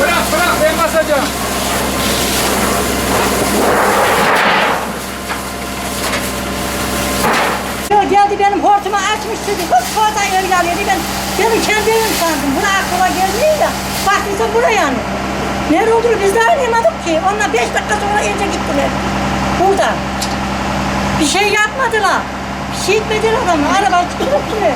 Bırak bırak ben basacağım. geldi benim hortumu açmış dedi. Hız oradan yer geliyordu. Ben benim kendi sandım. Buna aklıma geldi ya. Baktıysa buraya yani. Nerede olduğunu biz de anlayamadık ki. Onlar beş dakika sonra ince gittiler. Burada. Bir şey yapmadılar. Bir şey etmediler adamı. Araba tutup duruyor.